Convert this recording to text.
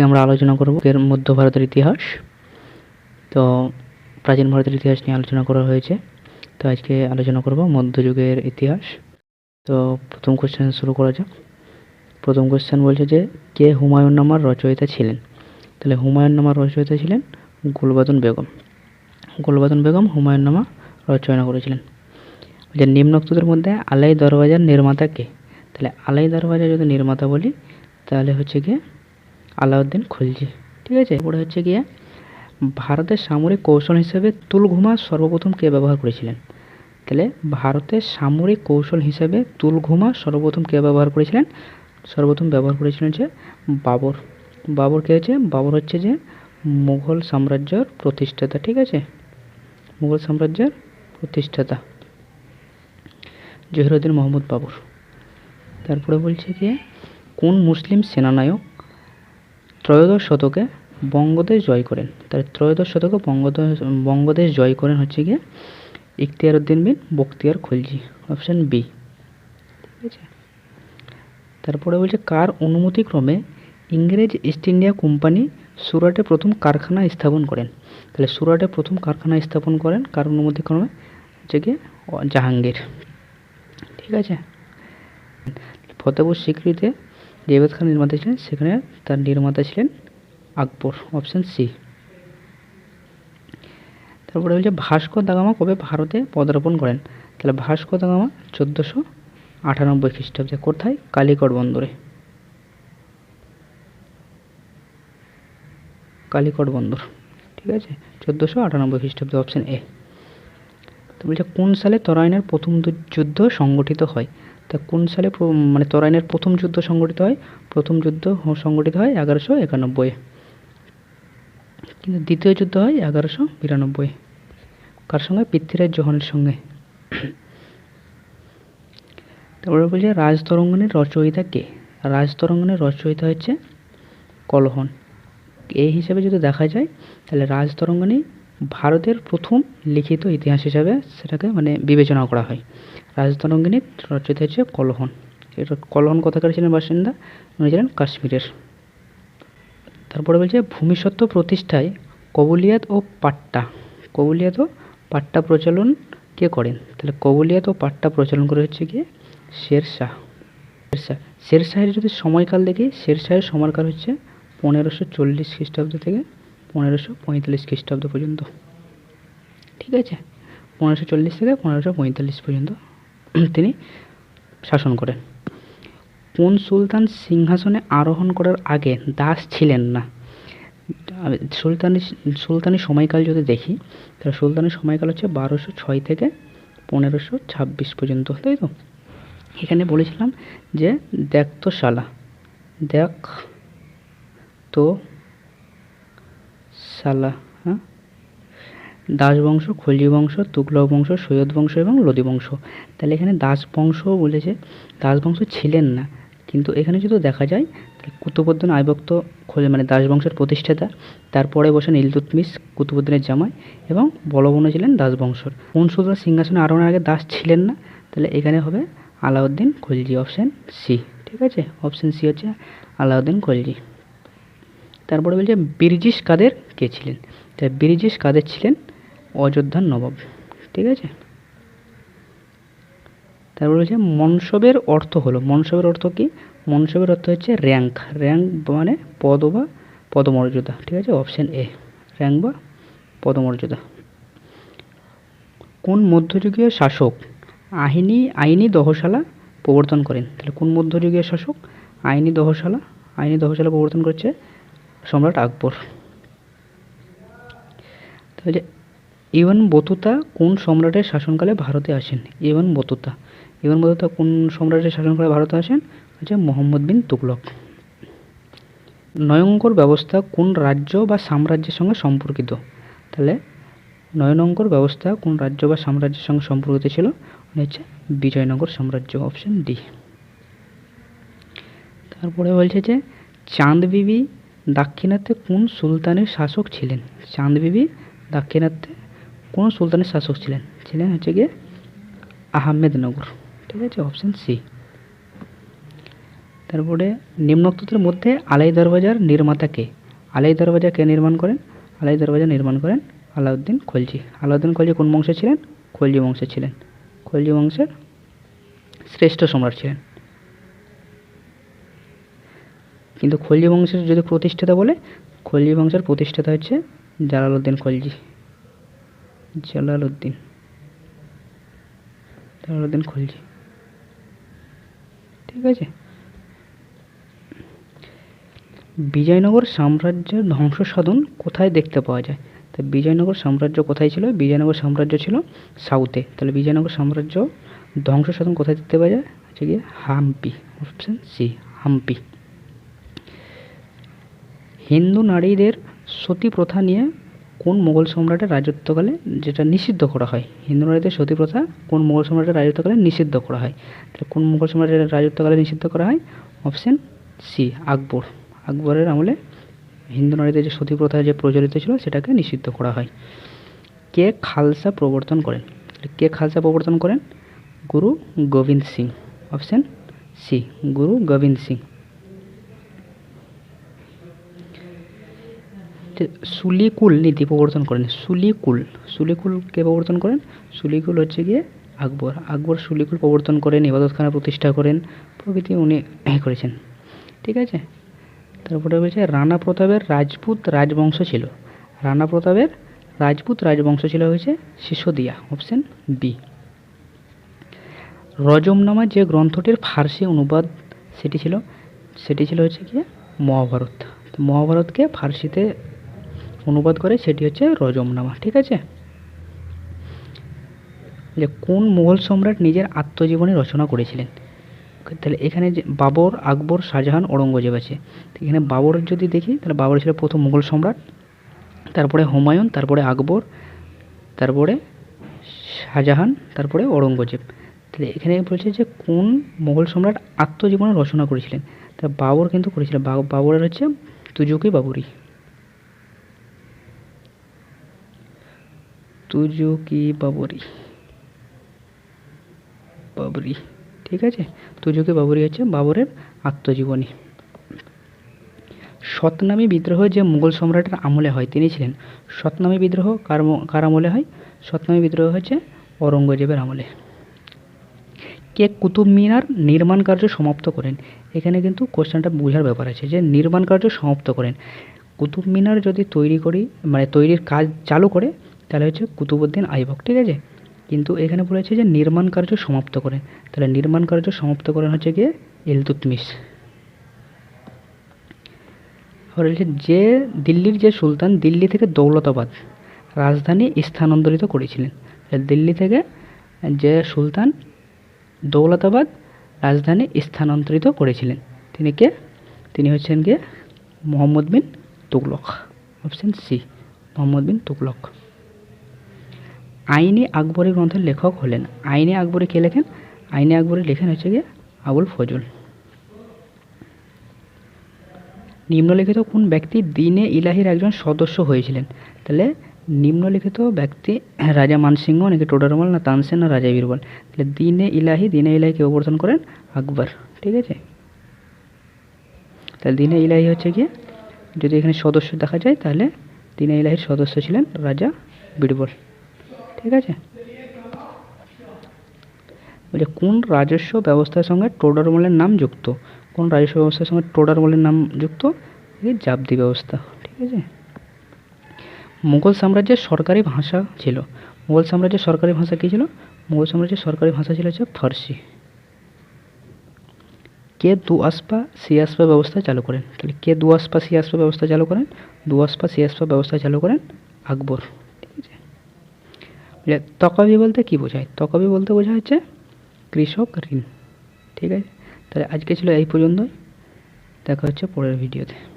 আমরা আলোচনা করব? এর মধ্য ভারতের ইতিহাস। তো প্রাচীন ভারতের ইতিহাস নিয়ে আলোচনা করা হয়েছে। তো আজকে আলোচনা করব মধ্যযুগের ইতিহাস। তো প্রথম কোশ্চেন শুরু করা যাক। প্রথম কোশ্চেন বলছে যে, কে হুমায়ুন নামার রচয়িতা ছিলেন? তাহলে হুমায়ুন নামার রচয়িতা ছিলেন গুলবাদন বেগম। গুলবাদন বেগম হুমায়ুন নামা রচনা করেছিলেন। যে নিম্নোক্তদের মধ্যে আলাই দরওয়াজার নির্মাতা কে? তাহলে আলাই দরওয়াজা যদি নির্মাতা বলি, তাহলে হচ্ছে গিয়ে আলাউদ্দিন খলজি। ঠিক আছে? এরপরে হচ্ছে গিয়ে ভারতের সামরিক কৌশল হিসেবে তুলঘুমা সর্বপ্রথম কে ব্যবহার করেছিলেন? তাহলে ভারতের সামরিক কৌশল হিসেবে তুলঘুমা সর্বপ্রথম কে ব্যবহার করেছিলেন? সর্বপ্রথম ব্যবহার করেছিলেন যে বাবর। বাবর কে হচ্ছে? বাবর হচ্ছে যে মুঘল সাম্রাজ্যের প্রতিষ্ঠাতা, ঠিক আছে? মুঘল সাম্রাজ্যের প্রতিষ্ঠাতা। জহিরুদ্দিন মোহাম্মদ বাবর। তারপরে বলছে যে কোন মুসলিম সেনানায়ক ত্রয়োদশ শতকে বঙ্গদেশ জয় করেন। তাহলে ত্রয়োদশ শতকে বঙ্গদেশ বঙ্গদেশ জয় করেন হচ্ছে গিয়ে ইখতিয়ার উদ্দিন বিন বখতিয়ার খলজি অপশান বি ঠিক আছে? তারপরে বলছে, কার অনুমতিক্রমে ইংরেজ ইস্ট ইন্ডিয়া কোম্পানি সুরাটে প্রথম কারখানা স্থাপন করেন? তাহলে সুরাটে প্রথম কারখানা স্থাপন করেন কার অনুমতিক্রমে? হচ্ছে গিয়ে জাহাঙ্গীর। ঠিক আছে? ফতেপুর সিক্রিতে যে খান নির্মাতা ছিলেন, সেখানে তার নির্মাতা ছিলেন আকবর অপশান সি তারপরে বলছে, ভাস্কর দাগামা কবে ভারতে পদার্পণ করেন? তাহলে ভাস্কর দাগামা চোদ্দোশো আটানব্বই খ্রিস্টাব্দে কোথায়? কালিকট বন্দরে। কালিকট বন্দর, ঠিক আছে? চোদ্দোশো আটানব্বই খ্রিস্টাব্দে অপশান এ তো বলছে, কোন সালে তরাইনের প্রথম যুদ্ধ সংগঠিত হয়? তা কোন সালে মানে তরাইনের প্রথম যুদ্ধ সংগঠিত হয়? প্রথম যুদ্ধ সংগঠিত হয় এগারোশো একানব্বই। কিন্তু দ্বিতীয় যুদ্ধ হয় এগারোশো বিরানব্বই। কার সঙ্গে? পৃথ্বীরাজ চৌহানের সঙ্গে। তারপরে বলছে রাজতরঙ্গনের রচয়িতা কে? রাজতরঙ্গনের রচয়িতা হচ্ছে কলহন। এই হিসেবে যদি দেখা যায়, তাহলে রাজতরঙ্গনী ভারতের প্রথম লিখিত ইতিহাস হিসাবে সেটাকে মানে বিবেচনা করা হয়। রাজতরঙ্গিনীর রচিত হচ্ছে কলহন। এটা কলহন কোথাকার ছিলেন বাসিন্দা, উনি ছিলেন কাশ্মীরের। তারপরে বলছে, ভূমিসত্ত্ব প্রতিষ্ঠায় কবুলিয়াত ও পাট্টা। কবুলিয়াত ও পাট্টা প্রচলন কে করেন? তাহলে কবুলিয়াত ও পাট্টা প্রচলন করে হচ্ছে গিয়ে শেরশাহ শেরশাহ শেরশাহের যদি সময়কাল দেখি শেরশাহের সময়কাল হচ্ছে পনেরোশো চল্লিশ খ্রিস্টাব্দ থেকে পনেরোশো পঁয়তাল্লিশ খ্রিস্টাব্দ পর্যন্ত। ঠিক আছে? পনেরোশো চল্লিশ থেকে পনেরোশো পঁয়তাল্লিশ পর্যন্ত তিনি শাসন করেন। কোন সুলতান সিংহাসনে আরোহণ করার আগে দাস ছিলেন না? সুলতানি সুলতানি সময়কাল যদি দেখি, তাহলে সুলতানের সময়কাল হচ্ছে বারোশো ছয় থেকে পনেরোশো ছাব্বিশ পর্যন্ত, তাই তো? এখানে বলেছিলাম যে দেখ তো শালা দেখ তো সালা হ্যাঁ? দাস বংশ খলজি বংশ, তুগলক বংশ, সৈয়দ বংশ এবং লোদি বংশ। তাহলে এখানে দাস বংশ বলেছে, দাস বংশ ছিলেন না, কিন্তু এখানে যদি দেখা যায় কুতুবুদ্দিন আইবক্ত খোলে মানে দাস বংশের প্রতিষ্ঠাতা, তারপরে বসেন ইলতুৎমিশ, কুতুবুদ্দিনের জামাই এবং বলবন ছিলেন দাস বংশর। সুলতান সিংহাসনে আরোহণের আগে দাস ছিলেন না, তাহলে এখানে হবে আলাউদ্দিন খলজি অপশান সি, ঠিক আছে? অপশান সি হচ্ছে আলাউদ্দিন খলজি তারপরে বলছে বীরজিস কাদের কে ছিলেন? তাই বীরজিস কাদের ছিলেন? অযোধ্যার নবাব। ঠিক আছে? তারপর বলছে, মনসবের অর্থ হলো, মনসবের অর্থ কি? মনসবের অর্থ হচ্ছে র্যাঙ্ক। র্যাঙ্ক মানে পদ বা পদমর্যাদা। ঠিক আছে? Option A. র্যাঙ্ক বা পদমর্যাদা। কোন মধ্যযুগীয় শাসক আইনি আইনি দহশালা প্রবর্তন করেন? তাহলে কোন মধ্যযুগীয় শাসক আইনি দহশালা আইনি দহশালা প্রবর্তন করছে? সম্রাট আকবর। তাহলে ইভান বতুতা কোন সম্রাটের শাসনকালে ভারতে আসেন? Ivan Battuta. ইভান বতুতা কোন সম্রাটের শাসনকালে ভারতে আসেন? হচ্ছে মোহাম্মদ বিন তুগলক। নয়ঙ্কর ব্যবস্থা কোন রাজ্য বা সাম্রাজ্যের সঙ্গে সম্পর্কিত? তাহলে নয়নঙ্কর ব্যবস্থা কোন রাজ্য বা সাম্রাজ্যের সঙ্গে সম্পর্কিত ছিল? হচ্ছে বিজয়নগর সাম্রাজ্য অপশন ডি তারপরে বলছে যে চাঁদ বিবি দাক্ষিণাত্যে কোন সুলতানের শাসক ছিলেন? চাঁদ বিবি দাক্ষিণাত্যে কোন সুলতানের শাসক ছিলেন? ছিলেন হচ্ছে গিয়ে আহমেদনগর। ঠিক আছে অপশান সি তারপরে নিম্নোক্তদের মধ্যে আলাই দরওয়াজার নির্মাতা কে? আলাই দরওয়াজা কে নির্মাণ করেন? আলাই দরওয়াজা নির্মাণ করেন আলাউদ্দিন খলজি। আলাউদ্দিন খলজি কোন বংশে ছিলেন? খলজি বংশে ছিলেন। খলজি বংশের শ্রেষ্ঠ সম্রাট ছিলেন। কিন্তু খলজি বংশের যদি প্রতিষ্ঠাতা বলে, খলজি বংশের প্রতিষ্ঠাতা হচ্ছে জালালউদ্দিন খলজি। জালালউদ্দিন। জালালউদ্দিন খলজি। ঠিক আছে? বিজয়নগর সাম্রাজ্যের ধ্বংস সাধন কোথায় দেখতে পাওয়া যায়? তো বিজয়নগর সাম্রাজ্য কোথায় ছিল? বিজয়নগর সাম্রাজ্য ছিল সাউথে। তাহলে বিজয়নগর সাম্রাজ্য ধ্বংস সাধন কোথায় দেখতে পাওয়া যায়? হচ্ছে গিয়ে হাম্পি অপশন সি হাম্পি। হিন্দু নারীদের সতী প্রথা নিয়ে কোন মোগল সম্রাটের রাজত্বকালে যেটা নিষিদ্ধ করা হয়? হিন্দু নারীদের সতী প্রথা কোন মোগল সম্রাটের রাজত্বকালে নিষিদ্ধ করা হয়? তাহলে কোন মোগল সম্রাটের রাজত্বকালে নিষিদ্ধ করা হয়? Option C, Akbar. আকবরের আমলে হিন্দু নারীদের যে সতী প্রথা যে প্রচলিত ছিল সেটাকে নিষিদ্ধ করা হয়। কে খালসা প্রবর্তন করেন? কে খালসা প্রবর্তন করেন? গুরু গোবিন্দ সিং। Option C, Guru Gobind Singh. সুলিকুল নীতি প্রবর্তন করেন। সুলিকুল সুলিকুল কে প্রবর্তন করেন? সুলিকুল হচ্ছে গিয়ে আকবর। আকবর সুলিকুল প্রবর্তন করেন ইবাদতখানা প্রতিষ্ঠা করেন। প্রভৃতি উনি করেছেন। ঠিক আছে? তারপরে বলছে রানা প্রতাপের রাজপুত রাজবংশ ছিল। রানা প্রতাপের রাজপুত রাজবংশ ছিল হয়েছে সিসোদিয়া, অপশন বি। রজমনামা যে গ্রন্থটির ফার্সি অনুবাদ সেটি ছিল সেটি ছিল হচ্ছে কি মহাভারত। মহাভারতকে ফার্সিতে অনুবাদ করে সেটি হচ্ছে রজমনামা, ঠিক আছে? যে কোন মুঘল সম্রাট নিজের আত্মজীবনী রচনা করেছিলেন? তাহলে এখানে যে বাবর, আকবর, শাহজাহান, ঔরঙ্গজেব আছে। এখানে বাবর যদি দেখি, তাহলে বাবর ছিল প্রথম মুঘল সম্রাট, তারপরে হুমায়ুন, তারপরে আকবর, তারপরে শাহজাহান, তারপরে ঔরঙ্গজেব। তাহলে এখানে বলছে যে কোন মুঘল সম্রাট আত্মজীবনী রচনা করেছিলেন? তা বাবর কিন্তু করেছিলেন। বাবরের হচ্ছে তুজুকি বাবুরি। তুজুকি বাবরি? বাবরি, ঠিক আছে? তুজুকি বাবরি হচ্ছে বাবরের আত্মজীবনী। সতনামী বিদ্রোহ যে মুঘল সম্রাটের আমলে হয়, তিনি ছিলেন সতনামী বিদ্রোহ কার কার আমলে হয়? সতনামী বিদ্রোহ হচ্ছে ঔরঙ্গজেবের আমলে। কে কুতুব মিনার নির্মাণ কার্য সমাপ্ত করেন? এখানে কিন্তু কোশ্চেনটা বোঝার ব্যাপার আছে যে নির্মাণ কার্য সমাপ্ত করেন। কুতুব মিনার যদি তৈরি করি মানে তৈরির কাজ চালু করে তাহলে হচ্ছে কুতুবুদ্দিন আইবক, ঠিক আছে? কিন্তু এখানে বলেছে যে নির্মাণ কার্য সমাপ্ত করেন তাহলে নির্মাণ কার্য সমাপ্ত করেন হচ্ছে গিয়ে ইলতুতমিশ আবার যে দিল্লির যে সুলতান, দিল্লি থেকে দৌলতাবাদ রাজধানী স্থানান্তরিত করেছিলেন। দিল্লি থেকে যে সুলতান, দৌলতাবাদ রাজধানী স্থানান্তরিত করেছিলেন। তিনি কে? তিনি হচ্ছেন গিয়ে মোহাম্মদ বিন তুগলক অপশন সি মোহাম্মদ বিন তুগলক। আইনি আকবরী গ্রন্থের লেখক হলেন। আইনে আকবরী কে লেখেন? আইনে আকবরী লেখেন হচ্ছে গিয়ে আবুল ফজল। নিম্নলিখিত কোন ব্যক্তি দিনে ইলাহির একজন সদস্য হয়েছিলেন? তাহলে নিম্নলিখিত ব্যক্তি রাজা মানসিংহ, নাকি টোডারমল, না তানসেন, না রাজা বীরবল? তাহলে দিনে ইলাহি, দিনে ইলাহিকে অবর্তন করেন? আকবর। ঠিক আছে? তাহলে দিনে ইলাহি হচ্ছে গিয়ে যদি এখানে সদস্য দেখা যায়, তাহলে দিনে ইলাহির সদস্য ছিলেন রাজা বীরবল। ঠিক আছে? বলছে কোন রাজস্ব ব্যবস্থার সঙ্গে টোডারমলের নাম যুক্ত? কোন রাজস্ব ব্যবস্থার সঙ্গে টোডারমলের নাম যুক্ত? জাবদি ব্যবস্থা, ঠিক আছে? মুঘল সাম্রাজ্যের সরকারি ভাষা ছিল। মুঘল সাম্রাজ্যের সরকারি ভাষা কী ছিল? মুঘল সাম্রাজ্যের সরকারি ভাষা ছিল হচ্ছে ফার্সি। কে দু আসপা, সি আসপা ব্যবস্থা চালু করেন? তাহলে কে দু আসপা, সি আসপা ব্যবস্থা চালু করেন? দু আসপা, সি আসপা ব্যবস্থা চালু করেন আকবর। বলে তকাবি বলতে কি বোঝায়? তকাবি বলতে বোঝা হচ্ছে কৃষক ঋণ। ঠিক আছে? তাহলে আজকে ছিল এই পর্যন্তই। দেখা হচ্ছে পরের ভিডিওতে।